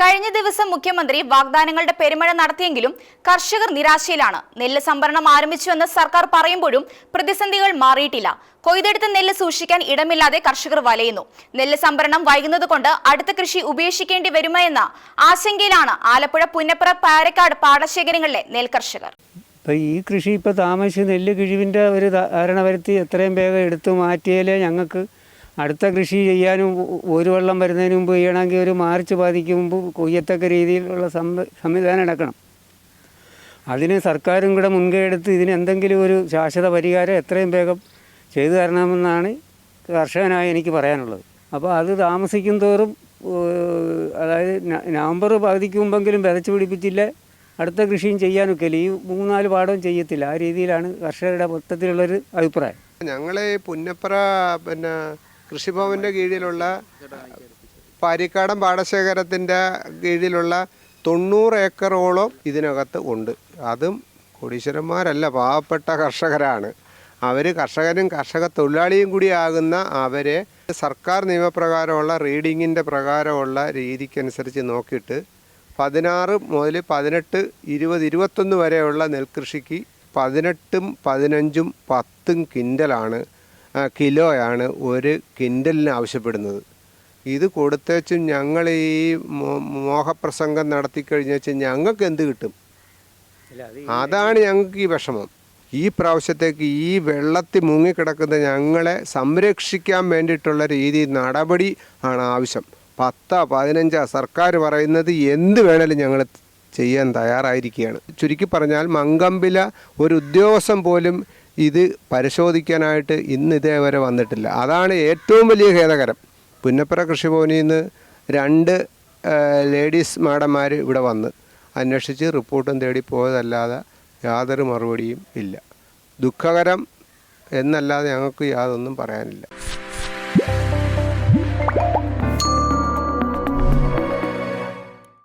കഴിഞ്ഞ ദിവസം മുഖ്യമന്ത്രി വാഗ്ദാനങ്ങളുടെ പെരുമഴ നടത്തിയെങ്കിലും കർഷകർ നിരാശയിലാണ്. നെല്ല് സംഭരണം ആരംഭിച്ചുവെന്ന് സർക്കാർ പറയുമ്പോഴും പ്രതിസന്ധികൾ മാറിയിട്ടില്ല. കൊയ്തെടുത്ത നെല്ല് സൂക്ഷിക്കാൻ ഇടമില്ലാതെ കർഷകർ വലയുന്നു. നെല്ല് സംഭരണം വൈകുന്നതുകൊണ്ട് അടുത്ത കൃഷി ഉപേക്ഷിക്കേണ്ടി വരുമെന്ന ആശങ്കയിലാണ് ആലപ്പുഴ പുന്നപ്പുറ പാരക്കാട് പാടശേഖരങ്ങളിലെ നെൽകർഷകർ ഇപ്പം ഈ കൃഷി ഇപ്പോൾ താമസിച്ച് നെല്ല് കിഴിവിന്റെ ഒരു ധാരണ വരുത്തി എത്രയും വേഗം എടുത്തു മാറ്റിയാലേ ഞങ്ങൾക്ക് അടുത്ത കൃഷി ചെയ്യാനും ഒരു വെള്ളം വരുന്നതിന് മുമ്പ് ചെയ്യണമെങ്കിൽ ഒരു മാർച്ച് പാതിക്ക് കൊയ്യത്തക്ക രീതിയിലുള്ള സംവ സംവിധാനം എടുക്കണം. അതിന് സർക്കാരും കൂടെ മുൻകൈ എടുത്ത് ഇതിന് എന്തെങ്കിലും ഒരു ശാശ്വത പരിഹാരം എത്രയും വേഗം ചെയ്തു തരണമെന്നാണ് കർഷകനായി എനിക്ക് പറയാനുള്ളത്. അപ്പോൾ അത് താമസിക്കും തോറും അതായത് നവംബർ പകുതിക്ക് മുമ്പെങ്കിലും വിതച്ച് പിടിപ്പിച്ചില്ല. അടുത്ത കൃഷിയും ചെയ്യാനൊക്കെയില്ല ഈ മൂന്നാൽ പാടവും ചെയ്യത്തില്ല. ആ രീതിയിലാണ് കർഷകരുടെ മൊത്തത്തിലുള്ളൊരു അഭിപ്രായം. ഞങ്ങളെ പുന്നപ്ര പിന്നെ കൃഷിഭവന്റെ കീഴിലുള്ള പാരിക്കാടൻ പാടശേഖരത്തിന്റെ കീഴിലുള്ള തൊണ്ണൂറ് ഏക്കറോളം ഇതിനകത്ത് ഉണ്ട്. അതും കോടീശ്വരന്മാരല്ല പാവപ്പെട്ട കർഷകരാണ്. അവർ കർഷകരും കർഷക തൊഴിലാളിയും കൂടിയാകുന്ന അവരെ സർക്കാർ നിയമപ്രകാരമുള്ള റീഡിങ്ങിന്റെ പ്രകാരമുള്ള രീതിക്കനുസരിച്ച് നോക്കിയിട്ട് പതിനാറ് മുതൽ പതിനെട്ട് ഇരുപത് ഇരുപത്തൊന്ന് വരെയുള്ള നെൽകൃഷിക്ക് പതിനെട്ടും പതിനഞ്ചും പത്തും കിൻഡലാണ് കിലോയാണ് ഒരു കിൻഡലിന് ആവശ്യപ്പെടുന്നത്. ഇത് കൊടുത്തേച്ചും ഞങ്ങൾ ഈ മോ- മോഹപ്രസംഗം നടത്തി കഴിഞ്ഞാൽ ഞങ്ങൾക്ക് എന്ത് കിട്ടും? അതാണ് ഞങ്ങൾക്ക് ഈ വിഷമം. ഈ പ്രാവശ്യത്തേക്ക് ഈ വെള്ളത്തിൽ മുങ്ങിക്കിടക്കുന്ന ഞങ്ങളെ സംരക്ഷിക്കാൻ വേണ്ടിയിട്ടുള്ള രീതി നടപടി ആണ് ആവശ്യം. പത്താ പതിനഞ്ചാ സർക്കാർ പറയുന്നത് എന്ത് വേണേലും ഞങ്ങൾ ചെയ്യാൻ തയ്യാറായിരിക്കുകയാണ്. ചുരുക്കി പറഞ്ഞാൽ മങ്കമ്പില ഒരു ഉദ്യോഗസ്ഥൻ പോലും ഇത് പരിശോധിക്കാനായിട്ട് ഇന്ന് ഇതേവരെ വന്നിട്ടില്ല. അതാണ് ഏറ്റവും വലിയ ഖേദകരം. പുന്നപ്പുറ കൃഷിഭവനിൽ നിന്ന് രണ്ട് ലേഡീസ് മാഡന്മാർ ഇവിടെ വന്ന് അന്വേഷിച്ച് റിപ്പോർട്ടും തേടി പോയതല്ലാതെ യാതൊരു മറുപടിയും ഇല്ല. ദുഃഖകരം എന്നല്ലാതെ ഞങ്ങൾക്ക് യാതൊന്നും പറയാനില്ല.